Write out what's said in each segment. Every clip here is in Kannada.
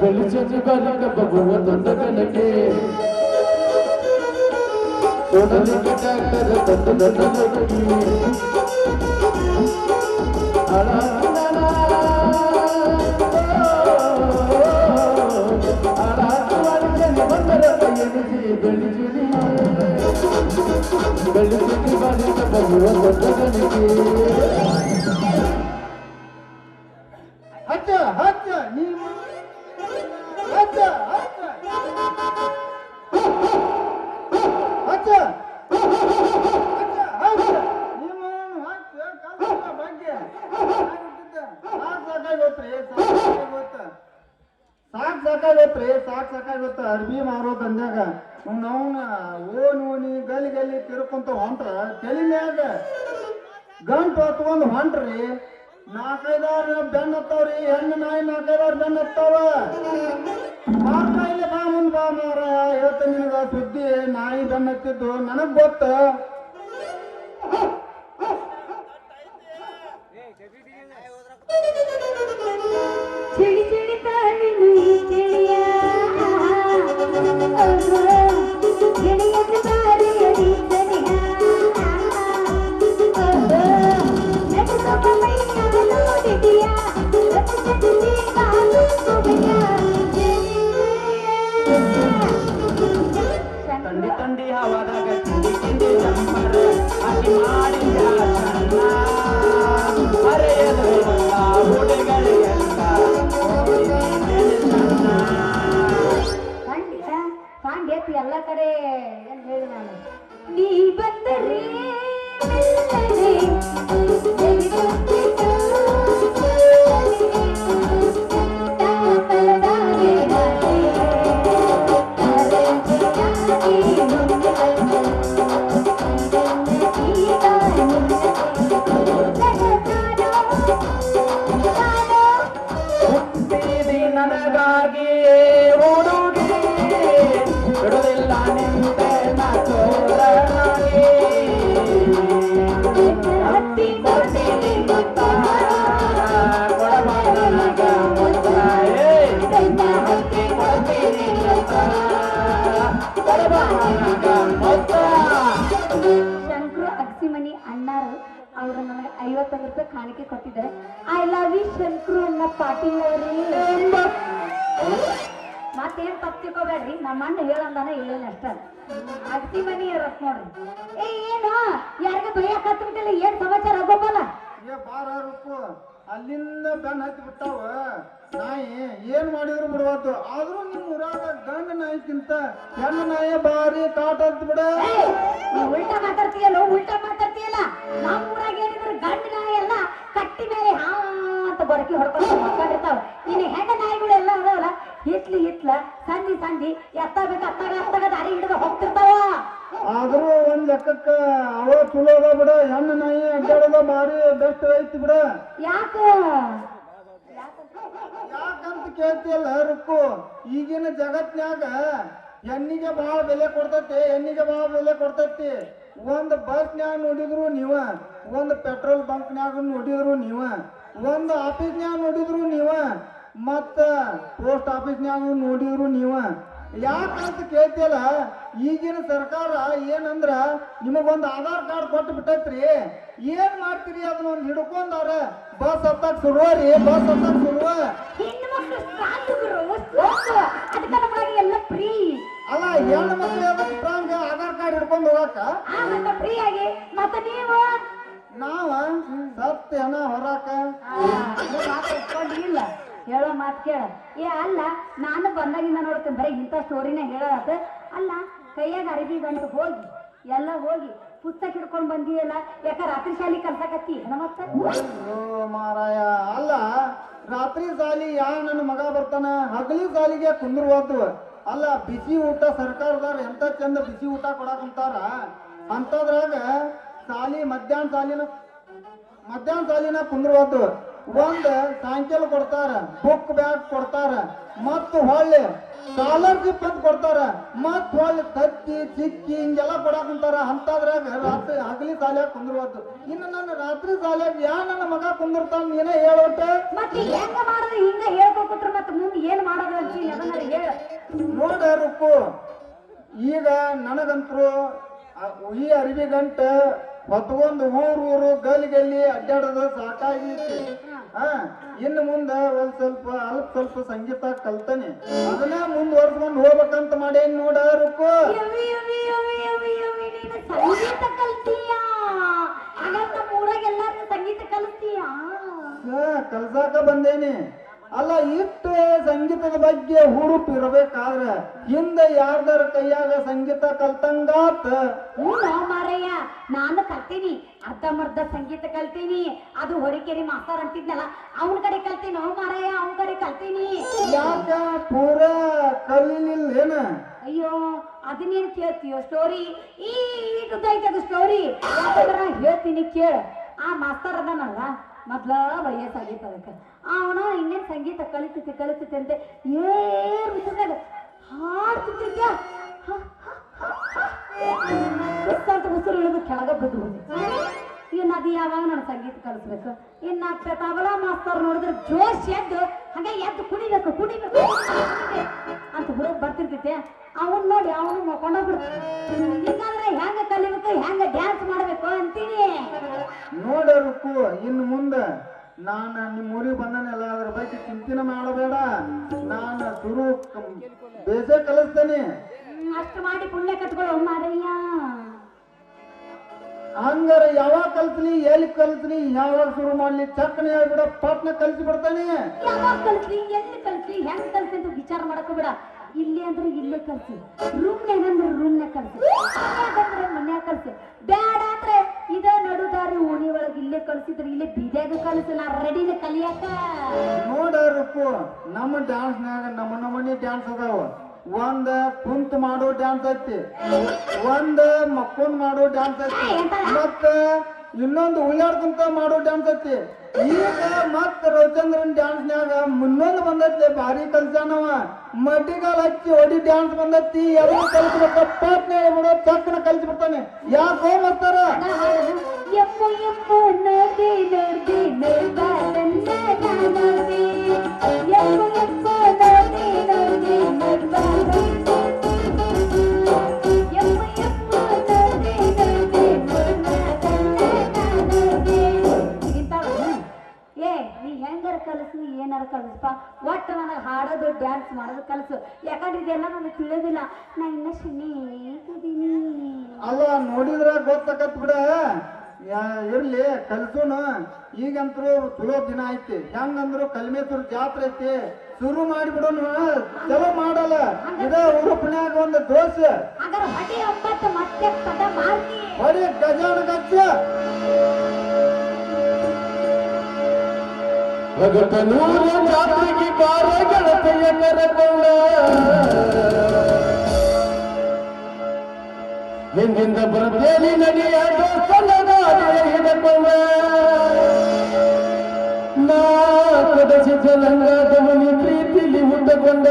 ಬೆಳಿಚನಿ ಬಾಲಿಕ ಬಗುವ ದೊಡ್ಡ ಗಣಕೆ ಸೋನಲಿಗೆ ಡಾಕ್ಟರ್ ದೊಡ್ಡ ದೊಡ್ಡ ಲೋಕಿ ಬೆಳಿಚನಿ ಸಾಕ್ ಸಾಕಾಗೋತ್ರಿ ಸಾಕ್ ಸಾಕಾಗೋತ್ತ ಅರ್ಬಿ ಮಾರೋ ದಂದ್ಯಾಗ ಅವ್ನ ಓನ್ ಓನಿ ಗಲಿ ಗಲಿ ತಿರ್ಕೊಂತ ಹೊಂಟ್ರ ತಲಿ ಮ್ಯಾಗ ಗಂಟು ಹೊತ್ಕೊಂಡ್ ಹೊಂಟ್ರಿ ನಾಲ್ಕೈದಾರು ಬೆನ್ನ ಹತ್ತವ್ರಿ ಹೆಣ್ಣು ನಾಯಿ ನಾಲ್ಕೈದಾರು ಬೆನ್ನ ಹತ್ತಾವ ಬಾಪ ಇಲ್ಲ ಬಾ ಮುಂದ್ ಬಾ ಮಾರ ನಿನಗ ಸುದ್ದಿ ನಾಯಿ ಬೆನ್ನ ಹತ್ತಿದ್ದು ನನಗ್ ಗೊತ್ತ. ಚಿಳಿ ಅವರು ನನಗೆ ಐವತ್ತೈದು ರೂಪಾಯಿ ಕಾಣಿಕೆ ಕೊಟ್ಟಿದ್ದಾರೆ. ಐ ಲವ್ ಯು ಶಂಕರು ಅನ್ನ ಪಾಟೀಲ್ ಮತ್ತೇನ್ ತಪ್ಪು ತಿಳ್ಕೊಬೇಡ್ರಿ. ನಮ್ಮ ಅಣ್ಣ ಹೇಳಂದಾನ ಹೇಳಿಲ್ಲ ಅಷ್ಟ ಅಗಸಿಮನಿ ಇರತ್ ನೋಡ್ರಿ. ಏ, ಏನು? ಯಾರಿಗೆ ಭಯ ಹತ್ಬಿಟ್ಟಿಲ್ಲ ಏನ್ ಸಮಾಚಾರ ರೂಪು ಅಲ್ಲಿಂದ ಬೆನ್ ಹತ್ತಿ ಬಿಟ್ಟಾವ. ನಾಯಿ ಏನ್ ಮಾಡಿದ್ರು ಬಿಡ್ವತ್ತು ಆದ್ರೂ ನಿಮ್ ಊರಾಗ ಗಂಡ ನಾಯಿಕ್ಕಿಂತ ಹೆಣ್ಣು ನಾಯಿ ಬಾರಿ ಕಾಟ ಅಂತ ಬಿಡ. ಉಲ್ಟಾ ಮಾತಾಡ್ತೀಯಲ್ಲ ಉಲ್ಟಾ ಮಾತಾಡ್ತೀಯಲ್ಲ? ನಮ್ಮ ಊರಾಗ ಏನಿದ್ರು ಗಂಡ ನಾಯಿ ಎಲ್ಲ ಕಟ್ಟಿ ಮೇಲೆ ಹಾ ಅಂತ ಬರಕಿ ಹೊಡ್ಕೊಂಡು ಮಕ್ಕಳಿರ್ತಾವ ಇನ್ನು ನಾಯಿಗಳು ಎಲ್ಲ ಅದಾವಲ್ಲ ಹಿತ್ಲಿ ಹಿತ್ಲ ಸಂಧಿ ಸಂಧಿ ಎತ್ತಾಗ ಅತ್ತಾಗ ಅತ್ತಾಗ ದಾರಿ ಹಿಡಿದು ಹೋಗ್ತಿರ್ತಾವ. ಆದ್ರೂ ಒಂದ್ ಲೆಕ್ಕಕ್ಕ ಅವ ಚಲೋ ಅದ ಬಿಡ ಹೆಣ್ಣು ನಾಯಿ ಅಡ್ಡಾಡೋದ ಬಾರಿ ಬೆಸ್ಟ್ ಐತಿ ಬಿಡ. ಯಾಕ? ಯಾಕಂತ ಕೇಳ್ತಿಯಲ್ಲ ರುಕ್ಕು ಈಗಿನ ಜಗತ್ನ್ಯಾಗ ಹೆಣ್ಣಿಗೆ ಬಹಳ ಬೆಲೆ ಕೊಡ್ತತಿ ಹೆಣ್ಣಿಗೆ ಬಹಳ ಬೆಲೆ ಕೊಡ್ತತಿ. ಒಂದ್ ಬಸ್ನ್ಯಾಗ ನೋಡಿದ್ರು ನೀವ ಒಂದ್ ಪೆಟ್ರೋಲ್ ಬಂಕ್ನ್ಯಾಗ ನೋಡಿದ್ರು ನೀವ ಒಂದ್ ಆಫೀಸ್ನ್ಯಾಗ ನೋಡಿದ್ರು ನೀವ ಮತ್ತ ಪೋಸ್ಟ್ ಆಫೀಸ್ನ್ಯಾಗ ನೋಡಿದ್ರು ನೀವ. ಯಾಕಂತ ಕೇಳ್ತಿಯಲ್ಲ ಈಗಿನ ಸರ್ಕಾರ ಏನಂದ್ರ ನಿಮಗೊಂದು ಆಧಾರ್ ಕಾರ್ಡ್ ಕೊಟ್ಟು ಬಿಟ್ಟೈತ್ರಿ. ಏನ್ ಮಾಡ್ತೀರಿ ಅದನ್ನ ಒಂದು ಹಿಡ್ಕೊಂಡಾರ ಬಸ್ ಹತ್ತಕ್ ಶುರುವ ರೀ ಬಸ್ ಹತ್ತಕ್ ಶುರುವ ಫ್ರೀ ಅಲ್ಲ ಹೆಣ್ಣು ಮಕ್ಳು ಅದಕ್ಕೆ ಸ್ಟ್ರಾಂಗ್ ಆಧಾರ್ ಕಾರ್ಡ್ ಹಿಡ್ಕೊಂಡು ಹೋಗಾಕ? ನೀವು? ನಾವ ಸತ್ಯ ಹಣ ಹೊರಾಕ ಕೇಳ ಏ, ಅಲ್ಲ, ನಾನು ಬಂದಾಗಿಂದ ನೋಡ್ತೇನೆ, ಬರೀ ಇಂಥ ಸ್ಟೋರಿನೇ ಹೇಳೋದು ಅಲ್ಲ, ಕೈಯಾಗ ಅರಿವಿ ಗಂಟು ಹೋಗಿ, ಎಲ್ಲ ಹೋಗಿ, ಪುಸ್ತಕ ಹಿಡ್ಕೊಂಡು ಬಂದಿಯಲ್ಲ, ಯಾಕ ರಾತ್ರಿ ಶಾಲಿ ಕಲ್ಸಕತ್ತಿ ಮತ್ತ ಅಯ್ಯೋ ಮಾರಾಯ, ಅಲ್ಲ, ರಾತ್ರಿ ಸಾಲಿ ಯಾ ನನ್ನ ಮಗ ಬರ್ತಾನ? ಹಗಲಿ ಸಾಲಿಗೆ ಕುಂದ್ರವಾತು. ಅಲ್ಲ, ಬಿಸಿ ಊಟ ಸರ್ಕಾರದವ್ರು ಎಂತ ಚಂದ ಬಿಸಿ ಊಟ ಕೊಡಕಂತಾರ ಕುಂತಾರ ಅಂತದ್ರಾಗ ಸಾಲಿ ಮಧ್ಯಾಹ್ನ ಸಾಲಿನ ಮಧ್ಯಾಹ್ನ ಸಾಲಿನ ಕುಂದ್ರವಾತು. ಒಂದ್ ಸಾಯಂಕಾಲ ಕೊಡ್ತಾರ ಬುಕ್ ಬ್ಯಾಗ್ ಕೊಡ್ತಾರ ಮತ್ತ ಹೊಳ್ಳಿ ಸ್ಕಾಲರ್ಶಿಪ್ ಅಂತ ಕೊಡ್ತಾರ ಮತ್ ಹೊಳ್ಳಿ ತತ್ತಿ ಚಿಕ್ಕಿ ಹಿಂಗೆಲ್ಲ ಕೊಡಾಕ್ ಅಂತಾದ್ರಾಗ ರಾತ್ರಿ ಹಗಲಿ ಸಾಲ್ಯಾಗ ಕುಂದ್ರವತ್ತು ಇನ್ನು ನನ್ನ ರಾತ್ರಿ ಸಾಲ್ಯಾಗ ಯಾ ನನ್ನ ಮಗ ಕುಂದಿರ್ತಾನ ನೀನೇ ಹೇಳೋಟ ಮತ್ತೆ ಹೆಂಗ ಮಾಡೋದು? ಹಿಂಗ ಹೇಳ್ಕೊಟ್ರ ಮತ್ತೆ ಮುಂದೆ ಏನ್ ಮಾಡೋದು ನೋಡ ರುಕ್ಕು ಈಗ ನನಗಂತರು ಈ ಅರಿವಿ ಗಂಟ ಹೊತ್ಕೊಂಡು ಊರು ಊರು ಗಲ್ಲಿ ಗಲ್ಲಿ ಅಡ್ಡಾಡೋದು ಸಾಕಾಗೈತಿ ಹಾ ಇನ್ನು ಮುಂದ ಒಂದ್ ಸ್ವಲ್ಪ ಅಲ್ಪ ಸ್ವಲ್ಪ ಸಂಗೀತ ಕಲ್ತಾನೆ. ಅದನ್ನ ಮುಂದುವರ್ಸ್ಕೊಂಡು ಹೋಗ್ಬೇಕಂತ ಮಾಡಿ ನೋಡ ನೀನು ಸಂಗೀತ ಕಲ್ತೀಯ? ನಮ್ಮ ಊರಾಗ ಎಲ್ಲಾರು ಸಂಗೀತ ಕಲಿಸ್ತೀಯ? ಕಲ್ಸಾಕ ಬಂದೇನೆ. ಅಲ್ಲ ಇಟ್ಟು ಸಂಗೀತದ ಬಗ್ಗೆ ಹುರುಪ್ ಇರಬೇಕಾದ್ರ ಹಿಂದೆ ಯಾರ್ದಾರ ಕೈಯಾಗ ಸಂಗೀತ ಕಲ್ತಂಗಾತ? ಹ್ಞೂ ಮಾರಯ್ಯ ನಾನು ಕಲ್ತೀನಿ. ಅರ್ಧಮರ್ಧ ಸಂಗೀತ ಕಲ್ತೀನಿ. ಅದು ಹೊಡಿಕೇರಿ ಮಾಸ್ತರ್ ಅಂತಿದ್ನಲ್ಲ ಅವನ ಕಡೆ ಕಲ್ತೀನಿ. ಹ್ಞೂ ಮಾರಯ್ಯ ಅವನ ಕಡೆ ಕಲ್ತೀನಿ. ಯಾಕ ಪೂರ ಕಲೀಲಿಲ್ಲ ಏನ ಅಯ್ಯೋ ಅದನ್ನೇನು ಕೇಳ್ತೀಯೋ ಸ್ಟೋರಿ ಈಗ ಐತೆ ಅದು ಸ್ಟೋರಿ ಹೇಳ್ತೀನಿ ಕೇಳ. ಆ ಮಾಸ್ತರ್ ಅದಾನಲ್ಲ ಮೊದ್ಲ ವಯಸ್ಸಾಗಿತ್ತು ಅದಕ್ಕೆ. ಅವನ ಇನ್ನೇನು ಸಂಗೀತ ಕಲಿತೈತಿ ಕಲಿತೈತಿ ಅಂತ ಏನ್ ಬಿಸಿದಾಗ ಹಾಡ್ತಿದ್ಯ ಅಂತ ಉಸಿರು ಇಳಿದು ಕೆಳಗೆ ಬಿದ್ದು ಇನ್ನು ಅದು ಯಾವಾಗ ನಾನು ಸಂಗೀತ ಕಲಿಸ್ಬೇಕು? ಇನ್ನು ತಬಲಾ ಮಾಸ್ತರ್ ನೋಡಿದ್ರೆ ಜೋಶ್ ಎದ್ದು, ಹಂಗೆ ಎದ್ದು ಕುಣಿಬೇಕು ಕುಣಿಬೇಕು ಅಂತ ಹುಡುಗ ಬರ್ತಿರ್ತೈತೆ ಅವನ್ ನೋಡಿ ಅವನು ಮಕ್ಕೊಂಡೋಗ್ಬಿಡ್ತು ಹಿಂಗಂದ್ರೆ ಹೆಂಗ ಕಲಿಬೇಕು ಹೆಂಗ ಡ್ಯಾನ್ಸ್ ಮಾಡ್ಬೇಕು ಅಂತೀನಿ. ನೋಡರುಕು ಇನ್ನು ಮುಂದೆ ನಾನು ನಿಮ್ಮ ಊರಿಗೆ ಬಂದನಲ್ಲ ಅದ್ರ ಬಗ್ಗೆ ಚಿಂತನೆ ಮಾಡಬೇಡ. ನಾನು ಶುರು ಬೇಸೆ ಕಲಿಸ್ತೇನೆ. ಅಷ್ಟು ಮಾಡಿ ಪುಣ್ಯ ಕಟ್ಕೊಳ್ಳೋ ಮಾರಯ್ಯ ಹಂಗಾರ ಯಾವಾಗ ಕಲ್ತ್ನಿ ಎಲ್ಲಿ ಕಲ್ತ್ನಿ ಯಾವಾಗ ಶುರು ಮಾಡ್ಲಿ ಚಕ್ಕನೆ ಹೇಳ್ಬಿಡ ಪಟ್ನ ಕಲ್ಸಿ ಬಿಡ್ತಾನೆ. ಯಾವಾಗ ಎಲ್ಲಿ ಕಲ್ಸ್ಲಿ ಹೆಂಗ್ ಕಲ್ಸಿ ಅಂತ ವಿಚಾರ ಮಾಡಕ್ಕೂ ಬಿಡ. ಇಲ್ಲಿ ಅಂದ್ರೆ ಇಲ್ಲೇ ಕಲ್ಸಿ ರೂಮ್ನ್ಯಾಗ ಅಂದ್ರೆ ರೂಮ್ನ್ಯಾಗ ಕಲ್ಸಿ ಅಂದ್ರೆ ಮನ್ಯಾಗ ಕಲ್ಸಿ ಬೇಡ ಅಂದ್ರೆ ಇದ ನಡುದಾರಿ ಓಣಿ ಒಳಗ್ ಇಲ್ಲೇ ಕಲ್ಸಿದ್ರೆ ಇಲ್ಲೇ ಬೀದ್ಯಾಗ ಕಲ್ಸಿ ನಾ ರೆಡಿನ ಕಲಿಯಕ್ಕ ನೋಡರುಕು ನಮ್ಮ ಡ್ಯಾನ್ಸ್ನಾಗ ನಮ್ಮ ನಮ್ಮನೆ ಡ್ಯಾನ್ಸ್ ಅದಾವ. ಒಂದ ಕುಂತ ಮಾಡೋ ಡ್ಯಾನ್ಸ್ ಐತಿ. ಒಂದ ಮಕ್ಕೊಂಡ್ ಮಾಡೋ ಡ್ಯಾನ್ಸ್ ಐತಿ. ಮತ್ತ ಇನ್ನೊಂದು ಉಳ್ಳಾಡ್ಕೊಂತ ಮಾಡೋ ಡ್ಯಾನ್ಸ್ ಐತಿ ಈಗ ಮತ್ತ ರವಿಚಂದ್ರನ್ ಡ್ಯಾನ್ಸ್ನ್ಯಾಗ ಮುನ್ನೊಂದು ಬಂದೈತಿ, ಭಾರಿ ಕಲ್ಸ್ಯಾನವ. ಮಡ್ಡಿಗಾಲ ಹಚ್ಚಿ ಹೊಡಿ ಡ್ಯಾನ್ಸ್ ಬಂದೈತಿ ಎಲ್ಲ ಕಲ್ಸ್ಬೇಕ ಪಾಟ್ನೆ ಬಿಡೋ ಚಕ್ಕನ ಕಲ್ಸಿ ಬಿಡ್ತಾನೆ ಯಾಕೋ ಮತ್ತಾರ ಎಪ್ಪು ಡ್ಯಾನ್ಸ್ ಮಾಡೋದು ಕಲಸು ಯಾಕಂದ್ರೆ ಇದೆಲ್ಲ ನನಗೆ ತಿಳಿಯೋದಿಲ್ಲ. ನಾ ಇನ್ನ ಇದೀನಿ ಅಲ್ಲ ನೋಡಿದ್ರ ಗೊತ್ತಾಗತ್ ಬಿಡ. ಇರ್ಲಿ ಕಲ್ಸೋಣ ಈಗಂತರೂ ಚಲೋ ದಿನ ಐತಿ. ಹೆಂಗಂದ್ರು ಕಲ್ಮೇಶ್ವರ ಜಾತ್ರೆ ಐತಿ. ಶುರು ಮಾಡಿಬಿಡೋಣ ಚಲೋ ಮಾಡಲ್ಲ. ಇದ ಉರುಪನ್ಯಾಗ ಒಂದು ದೋಸೆ. ಹೊಡಿ ಗಜಾನ ಗಚ್ಚ ಭಗತನೂರ ಜಾತ್ರೆಗೆ ಬಾರ ಗೆಳತಿಯ ಕರೆಕೊಂಡ ಹಿಂದಿಂದ ಬರ್ತೇನೆ ನಡೆಯಾದ ಹಿಡಕೊಂಡ ನಾ ಕದಸಿದ ನಂಗಾದ ಮನಿ ಪ್ರೀತಿಲಿ ಹುಟ್ಟಕೊಂಡ.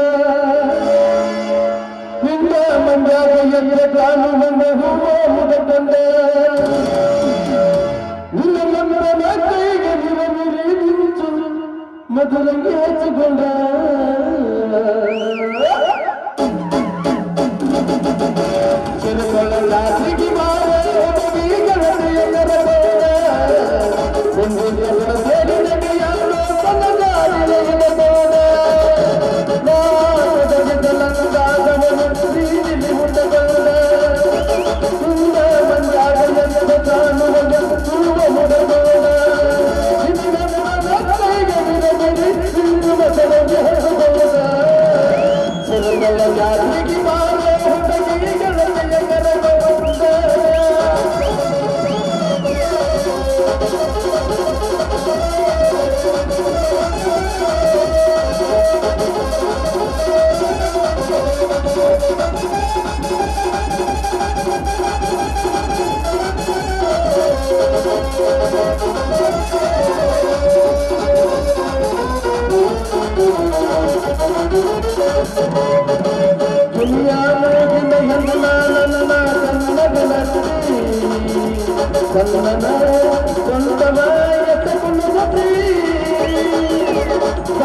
ನಿಂದ ಮಂಡ್ಯಾಗ ಎಲ್ಲ ಕಾನು ನನ್ನ ಹೂವ ಮುದಕೊಂಡ ಮಧುರಂಗಿ ಹಚ್ಚಿಕೊಂಡ.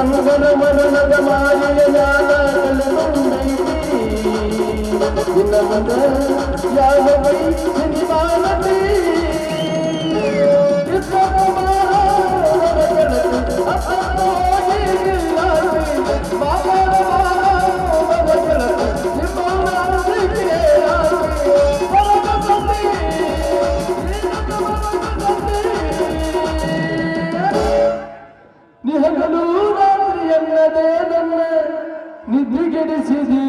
గనుగను మననగ మాయయ జ్ఞానగలనుండైతి నిన్నమద యావై నివానతే ನಿದ್ರೆಗೆಡಿಸಿದಿ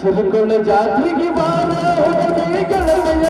ಸಿರುಕೊಳ್ಳ ಜಾತ್ರೆಗೆ ಬಾರ ಹೋಗಿ ಗೆಳತಿಯ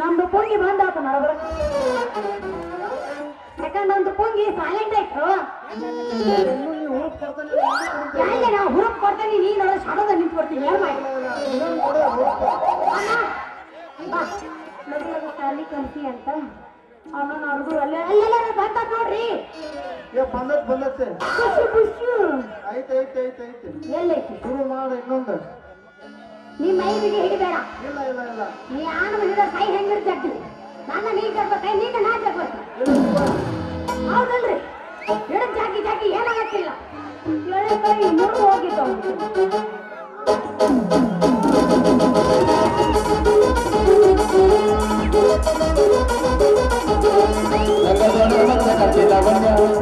ನಮ್ದು ಪುಂಗಿ ಬಂದಾತ ನಡಬರ ಯಾಕಂದ್ರೆ ನಮ್ದು ಪುಂಗಿ ಸೈಲೆಂಟ್ ಆಯ್ತು. ಯಾಕೆ ನಾವು ಹುರುಪ್ ಕೊಡ್ತೇನೆ? ನೀನು ಸಡದ ನಿಂತು ಕೊಡ್ತೀನಿ ಏನ್ ಮಾಡಿ ಕಲ್ಸಿ ಅಂತ. ಅವನು ಅವ್ರಿಗೂ ಅಲ್ಲೇ ಅಲ್ಲೆಲ್ಲ ಬಂತ ನೋಡ್ರಿ. ಏ ಬಂದತ್ ಬಂದತ್ತೆ ಆಯ್ತು ಐತೆ ಐತೆ ಐತೆ ಐತೆ. ಎಲ್ಲೈತಿ ಶುರು ಮಾಡ ಇನ್ನೊಂದು. ನೀ ಮೈಲಿಗೆ ಹಿಡಿಬೇಡ. ಇಲ್ಲ ಇಲ್ಲ ಇಲ್ಲ. ನೀ ಆನ ಮನೆಯ ಕೈ ಹೆಂಗಿರ್ತಿ ನನ್ನ ನೀ ಕೈ ನಿನ್ನ ನಾ ಜಗ್ಬೇಕು ಹೌದಲ್ರಿ? ಹಿಡಿದ್ ಜಾಕಿ ಜಾಕಿ ಏನಾಗತ್ತಿಲ್ಲ ಎಳೆ ಕೈ ಮುರಿದು ಹೋಗಿತ್ತು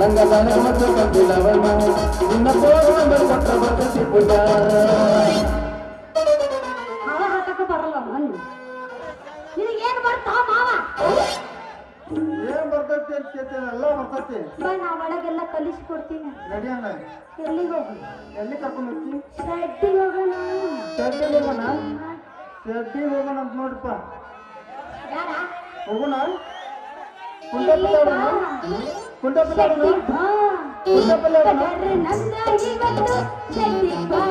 ರಂಗದಾನ ಮತ್ತು ಕಂದಿಲವನ ನಿನ್ನ ಪೋರ ಬರ್ಕೊಟ್ಟ ಬರ್ತಿಸಿಕೊಂಡ ಕಲಿಸ್ಕೊಡ್ತೀನಿ. ನಡೆಯೋಣ ಕರ್ಕೊಂಡು ಹೋಗ್ತಿ? ಹೋಗೋಣ. ಹೋಗೋಣ? ಹೋಗೋಣ ಅಂತ ನೋಡ್ರಪ್ಪ. ಹೋಗೋಣ? ಕುಂಟಪ್ಪಲ್ಲೋಣ ಕುಂಟಪ್ಪಲ್ಲೋಣ ಇವತ್ತು ಬಾ. ಬಾ.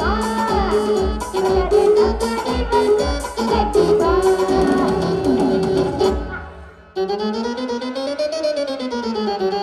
ಬಾ. ಬಾ. Müzik